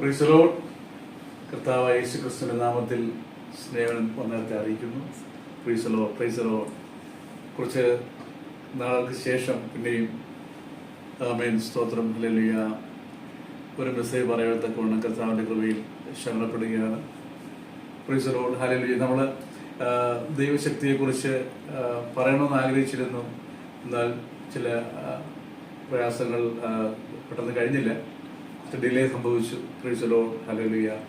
പ്രീസലോ കർത്താവ് യേശു ക്രിസ്തുവിന്റെ നാമത്തിൽ സ്നേഹം വന്നേരത്തെ അറിയിക്കുന്നു. പ്രീസലോ പ്രീസലോ കുറച്ച് നാളുകൾക്ക് ശേഷം പിന്നെയും ആമേൻ സ്തോത്രം ഹല്ലേലൂയ. ഒരു മെസ്സേജ് പറയത്തക്കവണ്ണം കർത്താവിന്റെ കൃപയിൽ ശരണപ്പെടുകയാണ്. പ്രീസലോ ഹലലിയ നമ്മൾ ദൈവശക്തിയെക്കുറിച്ച് പറയണമെന്ന് ആഗ്രഹിച്ചിരുന്നു. എന്നാൽ ചില പ്രയാസങ്ങൾ പെട്ടെന്ന് കഴിഞ്ഞില്ല. ഡിലേ സംഭവിച്ചു. പ്രീസലോ ഹലലിയ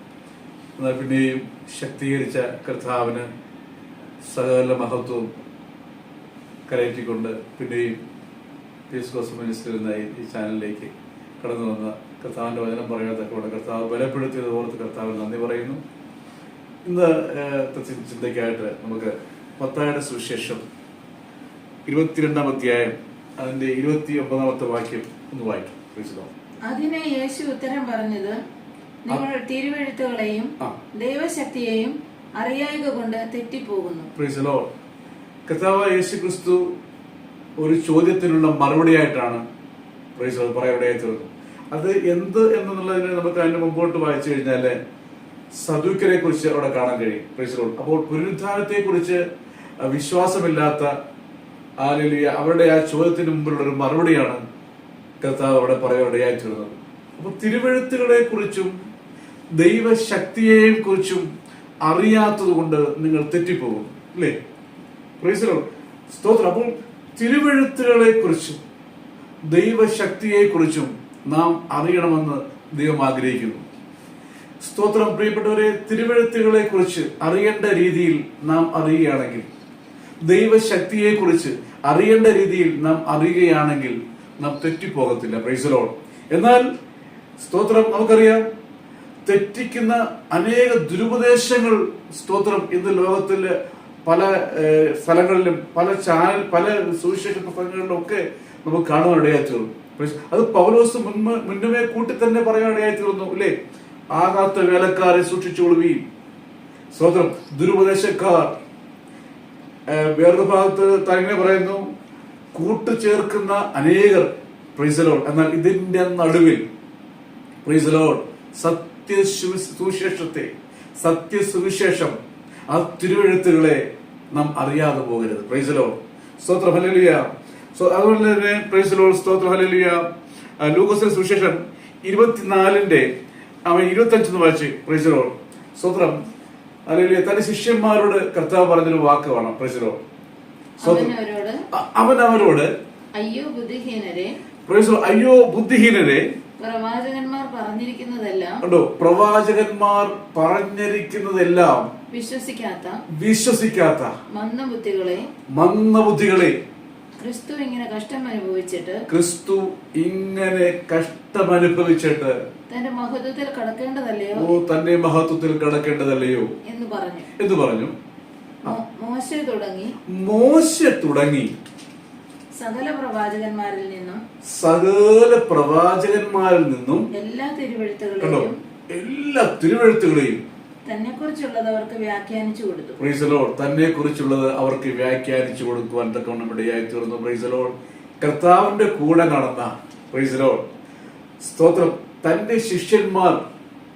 എന്നാൽ പിന്നെയും ശക്തീകരിച്ച കർത്താവിന് സകല മഹത്വവും കരയറ്റിക്കൊണ്ട് പിന്നെയും പീസ് കോസ് മിനിസ്റ്റർ എന്ന ഈ- ചാനലിലേക്ക് കടന്നു വന്ന കർത്താവിന്റെ വചനം പറയാത്തക്കൂടെ കർത്താവ് ബലപ്പെടുത്തിയത് ഓർത്ത് കർത്താവിന് നന്ദി പറയുന്നു. ഇന്ന് ചിന്തയ്ക്കായിട്ട് നമുക്ക് മത്തായുടെ സുവിശേഷം ഇരുപത്തിരണ്ടാം അധ്യായം അതിന്റെ ഇരുപത്തി ഒമ്പതാമത്തെ വാക്യം ഒന്ന് വായിക്കും. പ്ലീസ് അതിന് യേശു ഉത്തരം പറഞ്ഞത് നിങ്ങൾ തിരുവെഴുത്തുകളെയും ദൈവശക്തിയെയും അറിയായക കൊണ്ട് തെറ്റിപ്പോകുന്നു കർത്താവ് യേശു ക്രിസ്തു ഒരു ചോദ്യത്തിനുള്ള മറുപടിയായിട്ടാണ് തീർന്നു അത് എന്ത് എന്നുള്ളതിന് നമുക്ക് അതിന്റെ മുമ്പോട്ട് വായിച്ചു കഴിഞ്ഞാൽ സദൂക്കരെ കുറിച്ച് അവിടെ കാണാൻ കഴിയും. പ്രൈസ് ലോഡ് അപ്പോൾ പുനരുദ്ധാനത്തെ കുറിച്ച് വിശ്വാസമില്ലാത്ത ആ അവരുടെ ആ ചോദ്യത്തിന് മുമ്പിലുള്ള ഒരു മറുപടിയാണ് കർത്താവ് അവിടെ പറയാനിടയായി തീർന്നത് അപ്പൊ തിരുവഴുത്തുകളെ കുറിച്ചും ദൈവശക്തിയെയും കുറിച്ചും അറിയാത്തത് കൊണ്ട് നിങ്ങൾ തെറ്റിപ്പോകും അല്ലേ? Lord. സ്തോത്രം. അപ്പോൾ തിരുവഴുത്തുകളെ കുറിച്ചും ദൈവശക്തിയെ കുറിച്ചും നാം അറിയണമെന്ന് ദൈവം ആഗ്രഹിക്കുന്നു. സ്തോത്രം. പ്രിയപ്പെട്ടവരെ തിരുവഴുത്തുകളെ കുറിച്ച് അറിയേണ്ട രീതിയിൽ നാം അറിയുകയാണെങ്കിൽ ദൈവശക്തിയെ കുറിച്ച് അറിയേണ്ട രീതിയിൽ നാം അറിയുകയാണെങ്കിൽ നാം തെറ്റിപ്പോകത്തില്ല. പ്രൈസലോൾ എന്നാൽ സ്തോത്രം നമുക്കറിയാം. തെറ്റിക്കുന്ന അനേക ദുരുപദേശങ്ങൾ സ്തോത്രം ഇന്ന് ലോകത്തിൽ പല സ്ഥലങ്ങളിലും പല ചാനൽ പല സുവിശേഷ പുസ്തകങ്ങളിലും ഒക്കെ നമുക്ക് കാണുവാൻ ഇടയായിത്തീർന്നു അത് പൗലോസ് മുൻപ് മുന്നമേ കൂട്ടി തന്നെ പറയാൻ ഇടയായിത്തീർന്നു അല്ലേ? ആകാത്ത വേലക്കാരെ സൂക്ഷിച്ചുകൊള്ളുകയും സ്വതന്ത്രം ദുരുപദേശക്കാർ. ഏഹ്, വേറൊരു ഭാഗത്ത് തന്നെ പറയുന്നു കൂട്ടുചേർക്കുന്ന അനേകർ പ്രൈസലോൾ എന്നാൽ ഇതിന്റെ നടുവിൽ പ്രൈസലോൾ സത്യ സുവിശേഷത്തെ സത്യ സുവിശേഷം ആ തിരുവഴുത്തുകളെ നാം അറിയാതെ പോകരുത്. പ്രൈസലോ സ്തോത്ര. ഹല്ലേലൂയ സോ അതുപോലെ തന്നെ പ്രൈസലോ സ്തോത്ര. ഹല്ലേലൂയ ആ, ലൂക്കോസിന്റെ സുവിശേഷം ഇരുപത്തിനാലിന്റെ അവൻ ഇരുപത്തി അഞ്ചെന്ന് വായിച്ച് പ്രൈസലോ സ്തോത്രം. അല്ലെങ്കിൽ തന്റെ ശിഷ്യന്മാരോട് കർത്താവ് പറഞ്ഞൊരു വാക്ക് വേണം. പ്രൈസലോ അവൻ അവരോട് അയ്യോ ബുദ്ധിഹീനരെ അയ്യോ ബുദ്ധിഹീനരെ പ്രവാചകന്മാർ പറഞ്ഞിരിക്കുന്നതെല്ലാം കണ്ടോ? പ്രവാചകന്മാർ പറഞ്ഞിരിക്കുന്നതെല്ലാം വിശ്വസിക്കാത്ത വിശ്വസിക്കാത്ത മന്ദബുദ്ധികളെ മന്ദബുദ്ധികളെ ക്രിസ്തു ഇങ്ങനെ കഷ്ടം അനുഭവിച്ചിട്ട് ക്രിസ്തു ഇങ്ങനെ കഷ്ടം അനുഭവിച്ചിട്ട് തന്റെ മഹത്വത്തിൽ കടക്കേണ്ടതല്ലയോ? ഓ തന്റെ മഹത്വത്തിൽ കടക്കേണ്ടതല്ലയോ? എന്ന് പറഞ്ഞു. എന്ന് പറഞ്ഞു. മോശെ തുടങ്ങി. മോശ തുടങ്ങി. സകല പ്രവാചകന്മാരിൽ നിന്നും സകല പ്രവാചകന്മാരിൽ നിന്നും എല്ലാ തിരുവഴുത്തുകളെയും എല്ലാ തിരുവഴുത്തുകളെയും തന്നെ കുറിച്ചുള്ളത് അവർക്ക് വ്യാഖ്യാനിച്ചു കൊടുത്തു. പ്രൈസലോൾ തന്നെ കുറിച്ചുള്ളത് അവർക്ക് വ്യാഖ്യാനിച്ചു കൊടുക്കുവാൻ തക്കവണ്ണം ഇടയായി തീർന്നു പ്രൈസലോൾ കർത്താവിന്റെ കൂടെ നടന്ന. പ്രൈസലോൾ സ്തോത്രം. തന്റെ ശിഷ്യന്മാർ.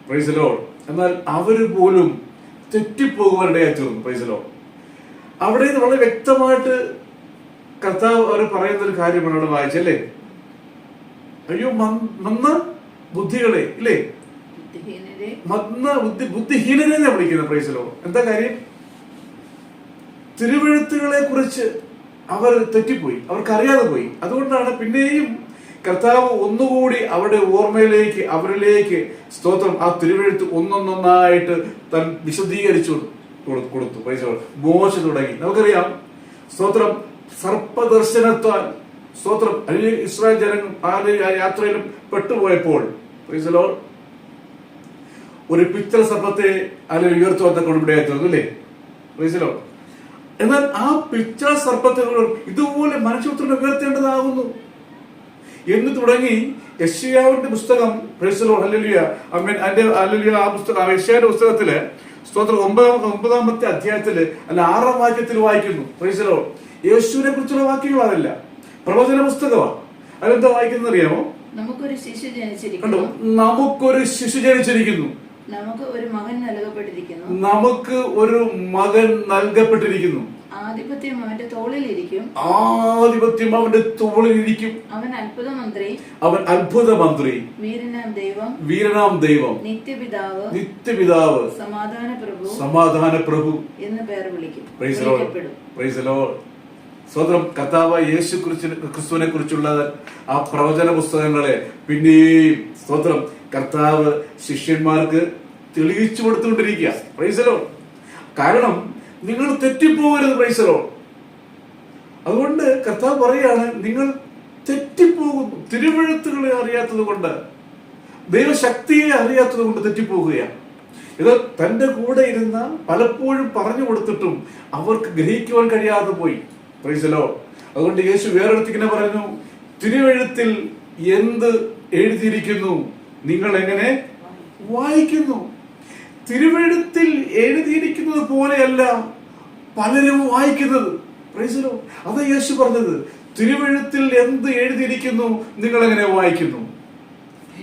പ്രൈസലോൾ എന്നാൽ അവർ പോലും തെറ്റിപ്പോകുവാൻ ഇടയായി തീർന്നു പ്രൈസലോൾ അവിടെ ഇത് വളരെ വ്യക്തമായിട്ട് കർത്താവ് അവർ പറയുന്ന ഒരു കാര്യമാണ് അവിടെ വായിച്ചല്ലേ? അയ്യോ മന്ന ബുദ്ധികളെ ഇല്ലേ? മന്ന ബുദ്ധി ബുദ്ധിഹീനരെ ഞാൻ വിളിക്കുന്നത്? പ്രൈസലോ എന്താ കാര്യം? തിരുവഴുത്തുകളെ കുറിച്ച് അവർ തെറ്റിപ്പോയി അവർക്കറിയാതെ പോയി. അതുകൊണ്ടാണ് പിന്നെയും കർത്താവ് ഒന്നുകൂടി അവരുടെ ഓർമ്മയിലേക്ക് അവരിലേക്ക് സ്തോത്രം ആ തിരുവഴുത്ത് ഒന്നൊന്നൊന്നായിട്ട് തൻ വിശദീകരിച്ചു കൊടുത്തു പൈസ മോശ തുടങ്ങി. നമുക്കറിയാം സ്തോത്രം സർപ്പദർശനത്താൽ സ്തോത്രം അല്ലെങ്കിൽ ഇസ്രായേൽ ജനങ്ങൾ ആ യാത്രയിലും പെട്ടുപോയപ്പോൾ പൈസലോ ഒരു പിച്ചർ സർപ്പത്തെ അല്ലെങ്കിൽ ഉയർത്തു വന്ന തീർന്നു അല്ലേ? പൈസലോ എന്നാൽ ആ പിച്ച സർപ്പത്തെ ഇതുപോലെ മനുഷ്യപുത്രനെ ഉയർത്തേണ്ടതാകുന്നു. എന്ന് തുടങ്ങി യഷ്യാവിന്റെ പുസ്തകം പ്രൈസലോ ഹല്ലേലൂയ അമ്മൻ ആ പുസ്തകം പുസ്തകത്തിൽ സ്തോത്രം. ഒമ്പതാം ഒമ്പതാമത്തെ അധ്യായത്തിൽ അല്ല ആറാം വാക്യത്തിൽ വായിക്കുന്നു. പ്രൈസലോ യേശുവിനെ കുറിച്ചുള്ള വാക്യങ്ങൾ അതല്ല. പ്രവചന പുസ്തകമാണ്. അതെന്താ വായിക്കുന്നത് അറിയാമോ നമുക്കൊരു ശിശു ജനിച്ചിരിക്കുന്നു. നമുക്കൊരു ശിശു ജനിച്ചിരിക്കുന്നു. നമുക്ക് ഒരു മകൻ നൽകപ്പെട്ടിരിക്കുന്നു. നമുക്ക് ഒരു മകൻ നൽകപ്പെട്ടിരിക്കുന്നു. ആധിപത്യം അവന്റെ തോളിലിരിക്കും. ആധിപത്യം അവന്റെ തോളിലിരിക്കും. അവൻ അത്ഭുത മന്ത്രി അവൻ അത്ഭുത മന്ത്രി വീരനാം ദൈവം. വീരനാം ദൈവം. നിത്യപിതാവ്. നിത്യപിതാവ്. സമാധാന പ്രഭു സമാധാന പ്രഭു എന്ന് പേർ വിളിക്കും. സ്വതന്ത്രം കർത്താവ് യേശു ക്രിസ്തുവിനെ കുറിച്ചുള്ള ആ പ്രവചന പുസ്തകങ്ങളെ പിന്നെയും സ്വതന്ത്രം കർത്താവ് ശിഷ്യന്മാർക്ക് തെളിയിച്ചു കൊടുത്തുകൊണ്ടിരിക്കുക. പ്രൈസലോ കാരണം നിങ്ങൾ തെറ്റിപ്പോകരുത് പ്രൈസലോ അതുകൊണ്ട് കർത്താവ് പറയാണ് നിങ്ങൾ തെറ്റിപ്പോകുന്നു. തിരുവഴുത്തുകളെ അറിയാത്തത് കൊണ്ട് ദൈവശക്തിയെ അറിയാത്തത് കൊണ്ട് തെറ്റിപ്പോകുകയാണ്. ഇത് തന്റെ കൂടെ ഇരുന്ന പലപ്പോഴും പറഞ്ഞു കൊടുത്തിട്ടും അവർക്ക് ഗ്രഹിക്കുവാൻ കഴിയാതെ പോയി. പ്രൈസലോ അതുകൊണ്ട് യേശു വേറെടുത്തിങ്ങനെ പറഞ്ഞു തിരുവഴുത്തിൽ എന്ത് എഴുതിയിരിക്കുന്നു? നിങ്ങൾ എങ്ങനെ വായിക്കുന്നു? തിരുവഴുത്തിൽ എഴുതിയിരിക്കുന്നത് പോലെയല്ല പലരും വായിക്കുന്നത്. പ്രൈസലോ അത് യേശു പറഞ്ഞത് തിരുവഴുത്തിൽ എന്ത് എഴുതിയിരിക്കുന്നു നിങ്ങൾ എങ്ങനെ വായിക്കുന്നു?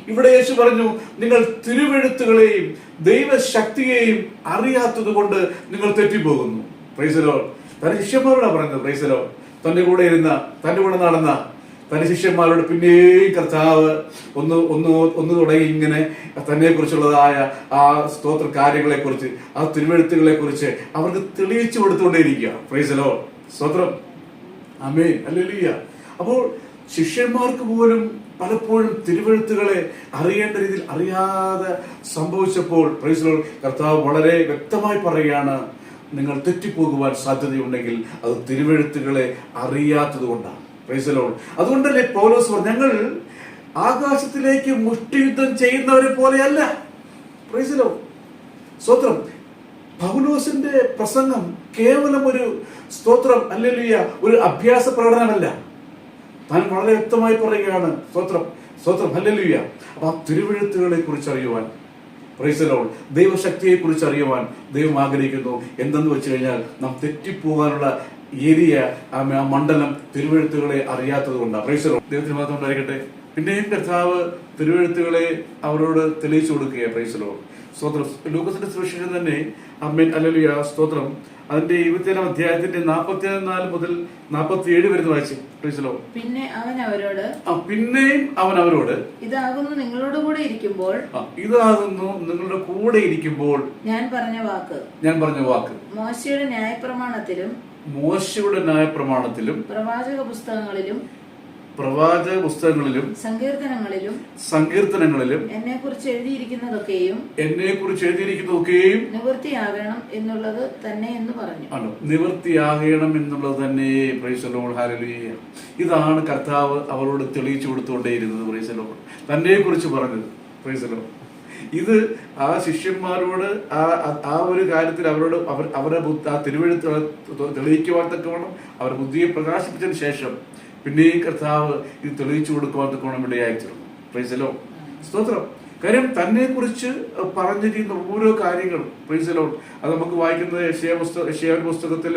ഇവിടെ യേശു പറഞ്ഞു നിങ്ങൾ തിരുവെഴുത്തുകളെയും ദൈവശക്തിയെയും അറിയാത്തത് കൊണ്ട് നിങ്ങൾ തെറ്റിപ്പോകുന്നു. പ്രൈസലോ തന്റെ ശിഷ്യന്മാരോടാ പറഞ്ഞത് പ്രൈസലോ തന്റെ കൂടെ ഇരുന്ന തന്റെ കൂടെ നടന്ന തന്റെ ശിഷ്യന്മാരോട് പിന്നെയും കർത്താവ് ഒന്ന് ഒന്ന് ഒന്ന് തുടങ്ങി ഇങ്ങനെ തന്നെ കുറിച്ചുള്ളതായ ആ സ്തോത്ര കാര്യങ്ങളെ കുറിച്ച് ആ തിരുവഴുത്തുകളെ കുറിച്ച് അവർക്ക് തെളിയിച്ചു കൊടുത്തുകൊണ്ടേയിരിക്കുക. പ്രൈസലോ സ്തോത്രം. അമേൻ അല്ലേലൂയ അപ്പോൾ ശിഷ്യന്മാർക്ക് പോലും പലപ്പോഴും തിരുവഴുത്തുകളെ അറിയേണ്ട രീതിയിൽ അറിയാതെ സംഭവിച്ചപ്പോൾ പ്രൈസലോൾ കർത്താവ് വളരെ വ്യക്തമായി പറയുകയാണ് നിങ്ങൾ തെറ്റിപ്പോകുവാൻ സാധ്യതയുണ്ടെങ്കിൽ അത് തിരുവഴുത്തുകളെ അറിയാത്തത് കൊണ്ടാണ് പ്രൈസലോൾ അതുകൊണ്ടല്ലേ പൗലോസ് ഞങ്ങൾ ആകാശത്തിലേക്ക് മുഷ്ടിയുദ്ധം ചെയ്യുന്നവരെ പോലെയല്ല. പ്രൈസലോ സ്തോത്രം. പൗലോസിന്റെ പ്രസംഗം കേവലം ഒരു സ്തോത്രം അല്ലെങ്കിൽ ഒരു അഭ്യാസ പ്രകടനമല്ല. താൻ വളരെ വ്യക്തമായി പറയുകയാണ് സ്തോത്രം സ്തോത്രം ഹല്ലേലൂയ അപ്പൊ ആ തിരുവഴുത്തുകളെ കുറിച്ച് അറിയുവാൻ പ്രൈസലോൾ ദൈവശക്തിയെ കുറിച്ച് അറിയുവാൻ ദൈവം ആഗ്രഹിക്കുന്നു. എന്തെന്ന് വെച്ച് കഴിഞ്ഞാൽ നാം തെറ്റിപ്പോകാനുള്ള ഏരിയ ആ മണ്ഡലം തിരുവഴുത്തുകളെ അറിയാത്തത് കൊണ്ടാണ് പ്രൈസലോൾ ദൈവത്തിന് മാത്രം ഉണ്ടായിരിക്കട്ടെ. പിന്നെയും കർത്താവ് തിരുവഴുത്തുകളെ അവരോട് തെളിയിച്ചു കൊടുക്കുകയാണ് പ്രൈസലോ സ്തോത്രം. ലൂക്കസിന്റെ സുവിശേഷം തന്നെ അമ്മൻ അല്ലലിയ സ്തോത്രം. അതിന്റെ ഇരുപത്തിയേഴാം അധ്യായത്തിന്റെ നാൽപ്പത്തി നാല് മുതൽ നാൽപ്പത്തി ഏഴ് വരുന്ന വായിച്ചു പ്രൈസലോ പിന്നെ അവൻ അവരോട് പിന്നെയും അവൻ അവരോട് ഇതാകുന്നു നിങ്ങളോട് കൂടെ ഇരിക്കുമ്പോൾ ഇതാകുന്നു നിങ്ങളുടെ കൂടെ ഇരിക്കുമ്പോൾ ഞാൻ പറഞ്ഞ വാക്ക് ഞാൻ പറഞ്ഞ വാക്ക് മോശയുടെ ന്യായപ്രമാണത്തിലും മോശയുടെ ന്യായപ്രമാണത്തിലും പ്രവാചക പുസ്തകങ്ങളിലും പ്രവാചക പുസ്തകങ്ങളിലും സങ്കീർത്തനങ്ങളിലും സങ്കീർത്തനങ്ങളിലും എന്നെ കുറിച്ച് എഴുതിയിരിക്കുന്നതൊക്കെയും എന്നെ കുറിച്ച് എഴുതിയിരിക്കുന്നതൊക്കെയും നിവൃത്തിയാകണം എന്നുള്ളത് തന്നെ എന്ന് പറഞ്ഞു. ആണോ. നിവൃത്തിയാകണം എന്നുള്ളത് തന്നെ. പ്രൈസലോൾ ഹാരലിയ ഇതാണ് കർത്താവ് അവരോട് തെളിയിച്ചു കൊടുത്തുകൊണ്ടേയിരുന്നത്. പ്രൈസലോൾ തന്നെ കുറിച്ച് പറഞ്ഞത്. പ്രൈസലോ ഇത് ആ ശിഷ്യന്മാരോട് ആ ആ- ഒരു കാര്യത്തിൽ അവരോട് അവർ അവരുടെ ബുദ്ധി ആ തിരുവഴുത്ത് തെളിയിക്കുവാൻ തക്കവണ്ണം അവരുടെ ബുദ്ധിയെ പ്രകാശിപ്പിച്ചതിന് ശേഷം പിന്നെയും കർത്താവ് ഇത് തെളിയിച്ചു കൊടുക്കുവാൻ തക്കവണ്ണം ഇടയായിത്തീർന്നു പ്രൈസലോ സ്തോത്രം. കാര്യം തന്നെ കുറിച്ച് പറഞ്ഞിരിക്കുന്ന ഓരോ കാര്യങ്ങളും പ്രൈസലോ അത് നമുക്ക് വായിക്കുന്നത് യശയ പുസ്തക പുസ്തകത്തിൽ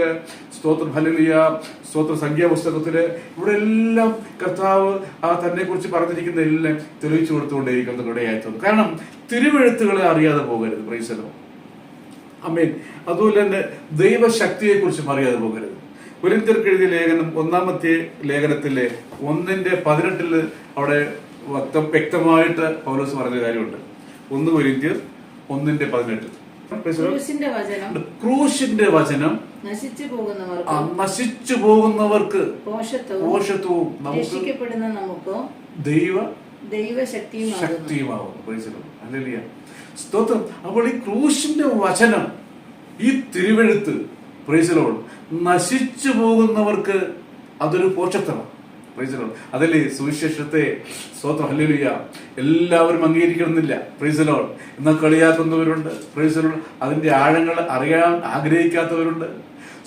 സ്തോത്ര ഫലിയ സ്തോത്ര സംഖ്യാ പുസ്തകത്തിൽ. ഇവിടെ എല്ലാം കർത്താവ് ആ തന്നെ കുറിച്ച് പറഞ്ഞിരിക്കുന്ന എല്ലാം തെളിയിച്ചു കൊടുത്തുകൊണ്ടേയിരിക്കുന്നത് ഇടയായിട്ടുണ്ട് കാരണം തിരുവെഴുത്തുകളെ അറിയാതെ പോകരുത് പ്രൈസലോ അമ്മീൻ അതുപോലെ തന്നെ ദൈവശക്തിയെ കുറിച്ചും അറിയാതെ പോകരുത്. കുരിന്തിർക്ക് എഴുതിയ ലേഖനം ഒന്നാമത്തെ ലേഖനത്തിലെ ഒന്നിന്റെ പതിനെട്ടിൽ അവിടെ വ്യക്തമായിട്ട് പൗലോസ് പറഞ്ഞ കാര്യമുണ്ട്. ഒന്ന് കൊരിന്ത്യർ ഒന്നിന്റെ പതിനെട്ട്. ക്രൂശിന്റെ വചനം. നശിച്ചു പോകുന്നവർക്ക് പോഷത്വവും നമുക്ക് ദൈവ ദൈവശക്തിയുമാകുന്നു. സ്തോത്രം. അപ്പോൾ ഈ ക്രൂശിന്റെ വചനം ഈ തിരുവെഴുത്ത് പ്രൈസലോൾ നശിച്ചു പോകുന്നവർക്ക് അതൊരു പോഷത്വമാണ്. പ്രൈസലോൾ അതല്ലേ സുവിശേഷത്തെ സ്തോത്രം? ഹല്ലേലൂയ എല്ലാവരും അംഗീകരിക്കണമെന്നില്ല. പ്രൈസലോൺ എന്നാൽ കളിയാക്കുന്നവരുണ്ട്. പ്രൈസലോൺ അതിന്റെ ആഴങ്ങൾ അറിയാൻ ആഗ്രഹിക്കാത്തവരുണ്ട്.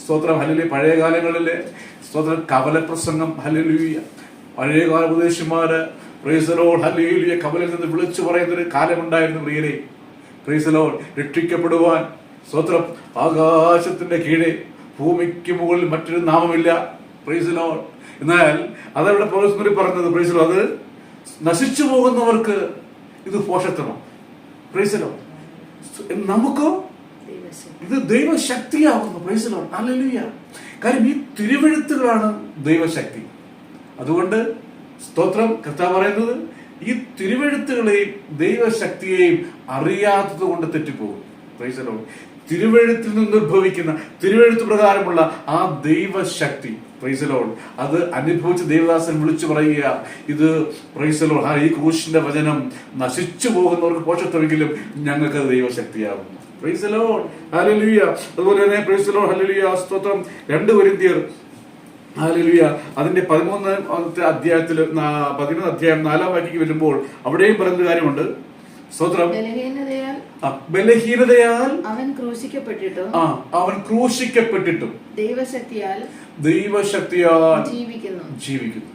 സ്തോത്രം. ഹല്ലേലൂയ പഴയ കാലങ്ങളിലെ സ്തോത്രം. കവലപ്രസംഗം. ഹല്ലേലൂയ പഴയകാല ഉപദേശിമാര് പ്രൈസലോൾ ഹല്ലേലൂയ കവലിൽ നിന്ന് വിളിച്ചു പറയുന്ന ഒരു കാലമുണ്ടായിരുന്നു പ്രിയരെ. പ്രൈസലോൾ രക്ഷിക്കപ്പെടുവാൻ. സ്തോത്രം. ആകാശത്തിന്റെ കീഴെ ഭൂമിക്ക് മുകളിൽ മറ്റൊരു നാമമില്ല. പ്രൈസലോൾ എന്നാൽ അതവിടെ പൗരസ്മരി പറഞ്ഞത് പ്രൈസലോ അത് നശിച്ചു പോകുന്നവർക്ക് ഇത് പോഷത്തണം പ്രൈസലോ നമുക്കോ? ഇത് ദൈവശക്തിയാവുന്നു പ്രൈസലോ അല്ലല്ല കാര്യം ഈ തിരുവഴുത്തുകളാണ് ദൈവശക്തി. അതുകൊണ്ട് സ്തോത്രം കർത്താവ് പറയുന്നത് ഈ തിരുവഴുത്തുകളെയും ദൈവശക്തിയെയും അറിയാത്തത് കൊണ്ട് തെറ്റിപ്പോകും പ്രൈസലോ തിരുവഴുത്തിൽ നിന്ന് ഉദ്ഭവിക്കുന്ന തിരുവഴുത്ത് പ്രകാരമുള്ള ആ ദൈവശക്തി പ്രൈസലോൺ അത് അനുഭവിച്ച് ദേവദാസൻ വിളിച്ചു പറയുക ഇത് പ്രൈസലോൺ ആ ഈ ക്രൂശിന്റെ വചനം നശിച്ചു പോകുന്നവർക്ക് പോഷത്വമെങ്കിലും ഞങ്ങൾക്ക് ദൈവശക്തിയാകുന്നു. പ്രൈസലോൺ ഹല്ലേലൂയ അതുപോലെ തന്നെ പ്രൈസലോൺ ഹല്ലേലൂയ സ്തോത്രം. രണ്ട് കൊരിന്ത്യർ. ഹല്ലേലൂയ അതിന്റെ പതിമൂന്നാമത്തെ അധ്യായത്തിൽ പതിമൂന്ന് അധ്യായം നാലാം വാക്കിക്ക് വരുമ്പോൾ അവിടെയും പറയുന്ന കാര്യമുണ്ട്. സ്തോത്രം. ബലഹീനതയാൽ അവൻ ക്രൂശിക്കപ്പെട്ടിട്ടും ആ അവൻ ക്രൂശിക്കപ്പെട്ടിട്ടും ദൈവശക്തിയാൽ ദൈവശക്തിയാൽ ജീവിക്കുന്നു. ജീവിക്കുന്നു.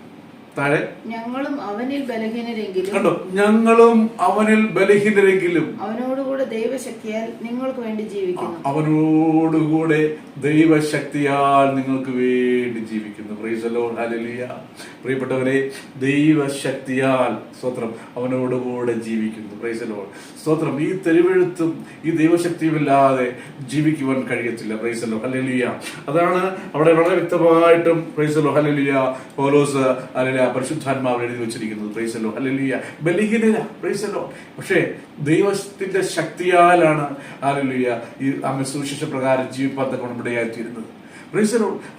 താഴെ. ഞങ്ങളും അവനിൽ ബലഹീനരെങ്കിലും കണ്ടോ? ഞങ്ങളും അവനിൽ ബലഹീനരെങ്കിലും അവനോടുകൂടെ ദൈവശക്തിയാൽ നിങ്ങൾക്ക് വേണ്ടി ജീവിക്കുന്നു. അവനോടുകൂടെ ദൈവശക്തിയാൽ നിങ്ങൾക്ക് വേണ്ടി ജീവിക്കുന്നു. പ്രിയപ്പെട്ടവരെ ദൈവശക്തിയാൽ സ്തോത്രം. അവനോടുകൂടെ ജീവിക്കുന്നു. പ്രൈസലോ സ്തോത്രം. ഈ തെരുവെഴുത്തും ഈ ദൈവശക്തിയുമില്ലാതെ ജീവിക്കുവാൻ കഴിയത്തില്ല. പ്രൈസലോ ഹലലിയ അതാണ് അവിടെ വളരെ വ്യക്തമായിട്ടും പ്രൈസലോ ഹലലിയ പോലോസ് അല്ലെ പരിശുദ്ധാത്മാവ് എഴുതി വെച്ചിരിക്കുന്നത്. പ്രൈസലോ ഹലലിയ ബലിഹീനത. പ്രൈസലോ പക്ഷേ ദൈവത്തിന്റെ ശക്തിയാലാണ് ഹലലിയ ഈ അമ്മ സുവിശേഷ പ്രകാരം ജീവിപ്പാൻ തക്ക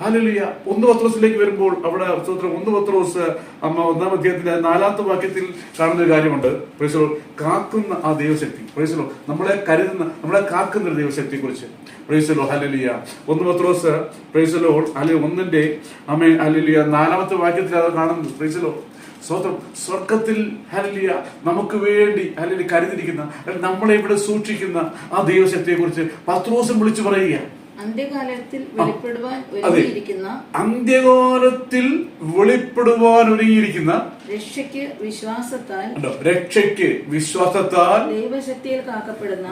ഹല്ലേലൂയ ഒന്ന് പത്രോസിലേക്ക് വരുമ്പോൾ അവിടെ സ്തോത്രം. ഒന്ന് പത്രോസ് അമ്മ ഒന്നാം അധ്യായത്തിന്റെ നാലാമത്തെ വാക്യത്തിൽ കാണുന്ന ഒരു കാര്യമുണ്ട്. പ്രൈസലോ കാക്കുന്ന ആ ദൈവശക്തി. പ്രൈസലോ നമ്മളെ കരുതുന്ന നമ്മളെ കാക്കുന്ന ഒരു ദൈവശക്തിയെ കുറിച്ച് പ്രൈസലോ ഹലലിയ ഒന്ന് പത്രോസ് പ്രൈസലോ അല്ലെ ഒന്നിന്റെ അമ്മ ഹല്ലേലൂയ നാലാമത്തെ വാക്യത്തിൽ അത് കാണുന്നു. പ്രൈസലോ സ്വതം സ്വർഗത്തിൽ ഹല്ലേലൂയ നമുക്ക് വേണ്ടി അല്ലെങ്കിൽ കരുതിരിക്കുന്ന നമ്മളെ ഇവിടെ സൂക്ഷിക്കുന്ന ആ ദൈവശക്തിയെ കുറിച്ച് പത്രോസം വിളിച്ചു പറയുക അന്ത്യകാലത്തിൽ വെളിപ്പെടുവാൻ ഒരുങ്ങിയിരിക്കുന്ന അന്ത്യകാലത്തിൽ വെളിപ്പെടുവാൻ ഒരുങ്ങിയിരിക്കുന്ന രക്ഷയ്ക്ക് വിശ്വാസത്താൽ രക്ഷയ്ക്ക് വിശ്വാസത്താൽ ദൈവശക്തിയിൽ കാക്കപ്പെടുന്ന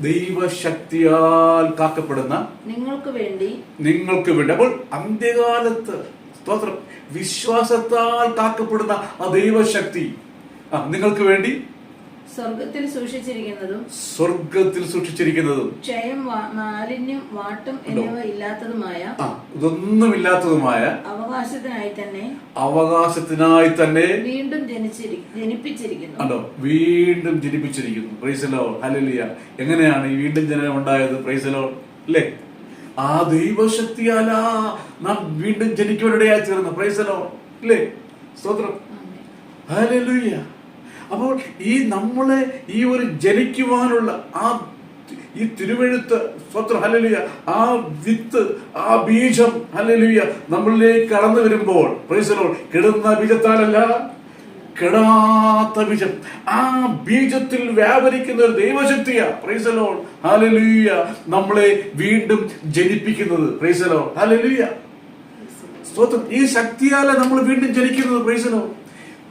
ദൈവശക്തിയാൽ കാക്കപ്പെടുന്ന നിങ്ങൾക്ക് വേണ്ടി നിങ്ങൾക്ക് വേണ്ടി. അപ്പോൾ അന്ത്യകാലത്ത് സ്തോത്രം വിശ്വാസത്താൽ കാക്കപ്പെടുന്ന ആ ദൈവശക്തി ആ നിങ്ങൾക്ക് വേണ്ടി സ്വർഗത്തിൽ സൂക്ഷിച്ചിരിക്കുന്നതും സ്വർഗത്തിൽ സൂക്ഷിച്ചിരിക്കുന്നതും. ക്ഷയം മാലിന്യം വാട്ടം എന്നിവ ഇല്ലാത്തതുമായ ഇതൊന്നുമില്ലാത്തതുമായ അവകാശത്തിനായി തന്നെ അവകാശത്തിനായി തന്നെ വീണ്ടും ജനിപ്പിച്ചിരിക്കുന്നു. ഉണ്ടോ വീണ്ടും ജനിപ്പിച്ചിരിക്കുന്നു. പ്രൈസലോ ഹലിയ എങ്ങനെയാണ് ഈ വീണ്ടും ജനനം ഉണ്ടായത്? പ്രൈസലോ അല്ലേ? ആ ദൈവശക്തിയാലാ നാം വീണ്ടും ജനിക്കുവാനിടയായി തീർന്നു. പ്രൈസലോ അല്ലേ? സ്തോത്രം. ആമേൻ. അപ്പോൾ ഈ നമ്മളെ ഈ ഒരു ജനിക്കുവാനുള്ള ആ ഈ തിരുവെഴുത്ത് സ്വത്ര ഹലലിയ ആ വിത്ത് ആ ബീജം ഹലലിയ നമ്മളിലേക്ക് കടന്നു വരുമ്പോൾ പ്രൈസലോ കിടന്ന ബീജത്താലല്ല കെടാത്ത ബീജം. ആ ബീജത്തിൽ വ്യാപരിക്കുന്ന ഒരു ദൈവശക്തിയാ പ്രൈസലോ ഹല്ലേലൂയ നമ്മളെ വീണ്ടും ജനിപ്പിക്കുന്നത് പ്രൈസലോ ഹല്ലേലൂയ. സ്വത്വം ഈ ശക്തിയാലെ നമ്മൾ വീണ്ടും ജനിക്കുന്നത് പ്രൈസലോ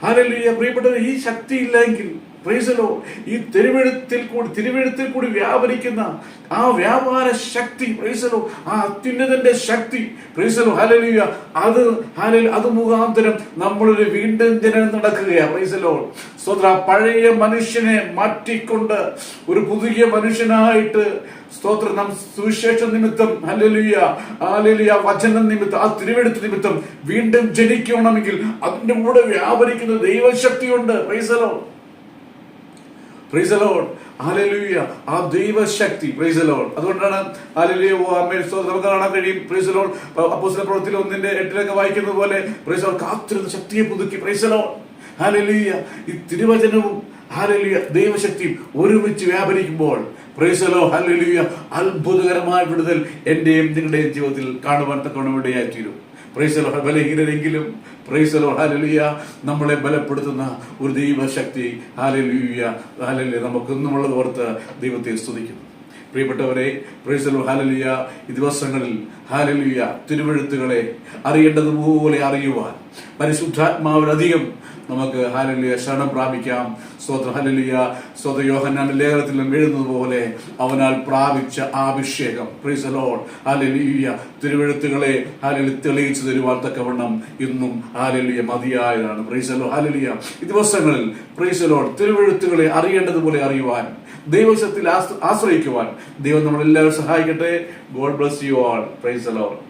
ഹാലലിയ പ്രിയപ്പെട്ടവർ ഈ ശക്തി ഇല്ലെങ്കിൽ പ്രൈസലോ ഈ തിരുവെഴുത്തിൽ കൂടി തിരുവെഴുത്തിൽ കൂടി വ്യാപരിക്കുന്ന ആ വ്യാപാര ശക്തി പ്രൈസലോ ആ അത്യുന്നതന്റെ ശക്തി പ്രൈസലോ ഹലലിയ അത് ഹലൽ അത് മുഖാന്തരം നമ്മളൊരു വീണ്ടും ജനനം നടക്കുകയാണ് പ്രൈസലോ സ്വത്ര പഴയ മനുഷ്യനെ മാറ്റിക്കൊണ്ട് ഒരു പുതിയ മനുഷ്യനായിട്ട് സ്തോത്ര നാം സുവിശേഷ നിമിത്തം ഹലലിയ ഹലലിയ വചന നിമിത്തം ആ തിരുവെടുത്ത് നിമിത്തം വീണ്ടും ജനിക്കണമെങ്കിൽ അതിന്റെ കൂടെ വ്യാപരിക്കുന്ന ദൈവശക്തിയുണ്ട് പ്രൈസലോ പ്രൈസലോൺ ആ ദൈവശക്തി. അതുകൊണ്ടാണ് നമുക്ക് കാണാൻ കഴിയും. പ്രൈസലോൺ അപ്പോസിലെ പ്രവൃത്തിയിൽ ഒന്നിന്റെ എട്ടിലൊക്കെ വായിക്കുന്നത് പോലെ കാത്തിരുന്ന ശക്തിയെ പുതുക്കി. പ്രൈസലോൺ ഹല്ലേലൂയ ഈ തിരുവചനവും ഹല്ലേലൂയ ദൈവശക്തിയും ഒരുമിച്ച് വ്യാപരിക്കുമ്പോൾ പ്രൈസലോ ഹല്ലേലൂയ അത്ഭുതകരമായ വിടുതൽ എന്റെയും നിങ്ങളുടെയും ജീവിതത്തിൽ കാണുവാൻ തക്കവണ്ണം ഇടയായി തീരും പ്രൈസലോ ബലഹീനരെങ്കിലും പ്രൈസലോ ഹാലലുയ നമ്മളെ ബലപ്പെടുത്തുന്ന ഒരു ദൈവശക്തി. ഹാലലിയ ഹാലലിയ നമുക്കൊന്നുമുള്ളത് ഓർത്ത് ദൈവത്തെ സ്തുതിക്കുന്നു. പ്രിയപ്പെട്ടവരെ പ്രൈസലോ ഹാലലിയ ഈ ദിവസങ്ങളിൽ ഹാലലിയ തിരുവഴുത്തുകളെ അറിയേണ്ടതുപോലെ അറിയുവാൻ പരിശുദ്ധാത്മാവിലധികം നമുക്ക് ഹാലലിയ ശരണം പ്രാപിക്കാം. സ്തോത്ര. ഹലലിയ സ്തോത്ര. യോഹന്നാന്റെ ലേഖനത്തിലും എഴുതുന്നത് പോലെ അവനാൽ പ്രാപിച്ച ആഭിഷേകം അഭിഷേകം പ്രീസ് ലോഡ് ഹാലലിയ തിരുവെഴുത്തുകളെ ഹാലലി തെളിയിച്ചു തരുവാൻ തക്കവണ്ണം ഇന്നും ഹാലലിയ മതിയായതാണ്. പ്രീസലോ ഹാലലിയ ഈ ദിവസങ്ങളിൽ പ്രീസലോൺ തിരുവെഴുത്തുകളെ അറിയേണ്ടതുപോലെ അറിയുവാൻ ദൈവശത്തിൽ ആശ്രയിക്കുവാൻ ദൈവം നമ്മളെല്ലാവരും സഹായിക്കട്ടെ. God bless you all praise Lord